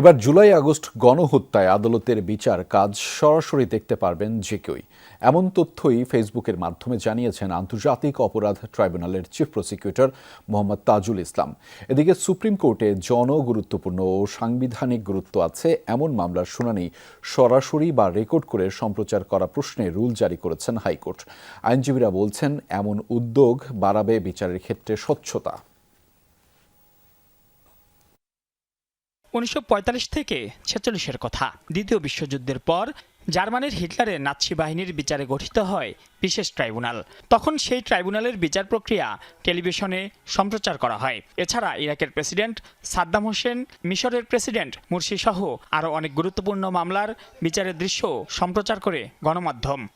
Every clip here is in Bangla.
এবার জুলাই আগস্ট গণহত্যায় আদালতের বিচার কাজ সরাসরি দেখতে পারবেন যে কেউই। এমন তথ্যই ফেসবুকের মাধ্যমে জানিয়েছেন আন্তর্জাতিক অপরাধ ট্রাইব্যুনালের চিফ প্রসিকিউটর মোহাম্মদ তাজুল ইসলাম। এদিকে সুপ্রিম কোর্টে জনগুরুত্বপূর্ণ ও সাংবিধানিক গুরুত্ব আছে এমন মামলার শুনানি সরাসরি বা রেকর্ড করে সম্প্রচার করা প্রশ্নে রুল জারি করেছেন হাইকোর্ট। আইনজীবীরা বলছেন, এমন উদ্যোগ বাড়াবে বিচারের ক্ষেত্রে স্বচ্ছতা। উনিশশো পঁয়তাল্লিশ থেকে ছেচল্লিশের কথা। দ্বিতীয় বিশ্বযুদ্ধের পর জার্মানির হিটলারের নাৎসি বাহিনীর বিচারে গঠিত হয় বিশেষ ট্রাইব্যুনাল। তখন সেই ট্রাইব্যুনালের বিচার প্রক্রিয়া টেলিভিশনে সম্প্রচার করা হয়। এছাড়া ইরাকের প্রেসিডেন্ট সাদ্দাম হোসেন, মিশরের প্রেসিডেন্ট মুরসি সহ আরও অনেক গুরুত্বপূর্ণ মামলার বিচারের দৃশ্য সম্প্রচার করে গণমাধ্যম।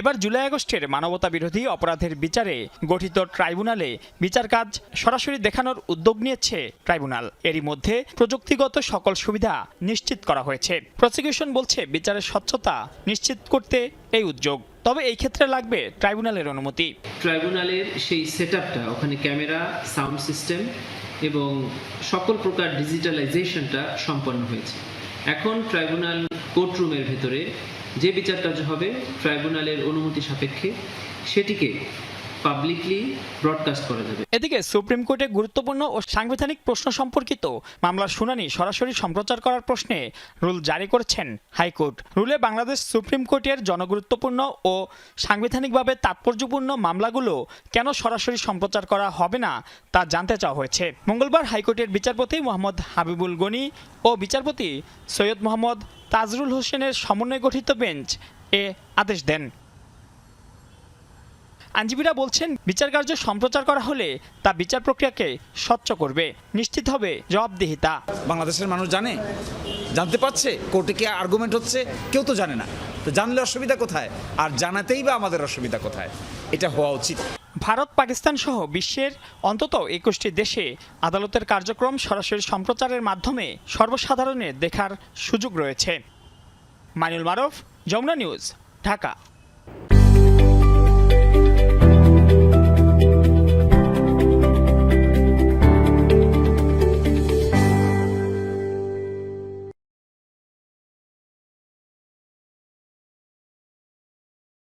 এবার জুলাই আগস্টের মানবতা বিরোধী অপরাধের বিচারে গঠিত ট্রাইব্যুনালে বিচার কাজ সরাসরি দেখানোর উদ্যোগ নিয়েছে ট্রাইব্যুনাল। এরই মধ্যে প্রযুক্তিগত সকল সুবিধা নিশ্চিত করা হয়েছে। প্রসিকিউশন বলছে বিচারের স্বচ্ছতা নিশ্চিত করতে এই উদ্যোগ। তবে এই ক্ষেত্রে লাগবে ট্রাইব্যুনালের অনুমতি। ট্রাইব্যুনালের সেই সেট ওখানে ক্যামেরা, সাউন্ড সিস্টেম এবং সকল প্রকার ডিজিটালাইজেশনটা সম্পন্ন হয়েছে। এখন ট্রাইব্যুনাল কোর্টরুমের ভেতরে যে বিচার কার্য হবে ট্রাইব্যুনালের অনুমতি সাপেক্ষে সেটিকে পাবলিকলি ব্রডকাস্ট করা যাবে এদিকে সুপ্রিম কোর্টে গুরুত্বপূর্ণ ও সাংবিধানিক প্রশ্ন সম্পর্কিত মামলার শুনানি সরাসরি সম্প্রচার করার প্রশ্নে রুল জারি করেছেন হাইকোর্ট। রুলে বাংলাদেশ সুপ্রিম কোর্টের জনগুরুত্বপূর্ণ ও সাংবিধানিকভাবে তাৎপর্যপূর্ণ মামলাগুলো কেন সরাসরি সম্প্রচার করা হবে না তা জানতে চাওয়া হয়েছে। মঙ্গলবার হাইকোর্টের বিচারপতি মোহাম্মদ হাবিবুল গনি ও বিচারপতি সৈয়দ মোহাম্মদ তাজরুল হোসেনের সমন্বয়ে গঠিত বেঞ্চ এ আদেশ দেন। আইনজীবীরা বলছেন বিচার কার্য সম্প্রচার করা হলে তা বিচার প্রক্রিয়াকে স্বচ্ছ করবে নিশ্চিত হবে জবাবদিহিতা। বাংলাদেশের মানুষ জানে জানতে পারছে কোর্টে কি আর্গুমেন্ট হচ্ছে কেউ তো জানে না। তো জানলে অসুবিধা কোথায়? আর জানাতেই বা আমাদের অসুবিধা কোথায়? এটা হওয়া উচিত। ভারত পাকিস্তান সহ বিশ্বের অন্তত একুশটি দেশে আদালতের কার্যক্রম সরাসরি সম্প্রচারের মাধ্যমে সর্বসাধারণের দেখার সুযোগ রয়েছে। মাইনুল মারফ যমুনা নিউজ ঢাকা।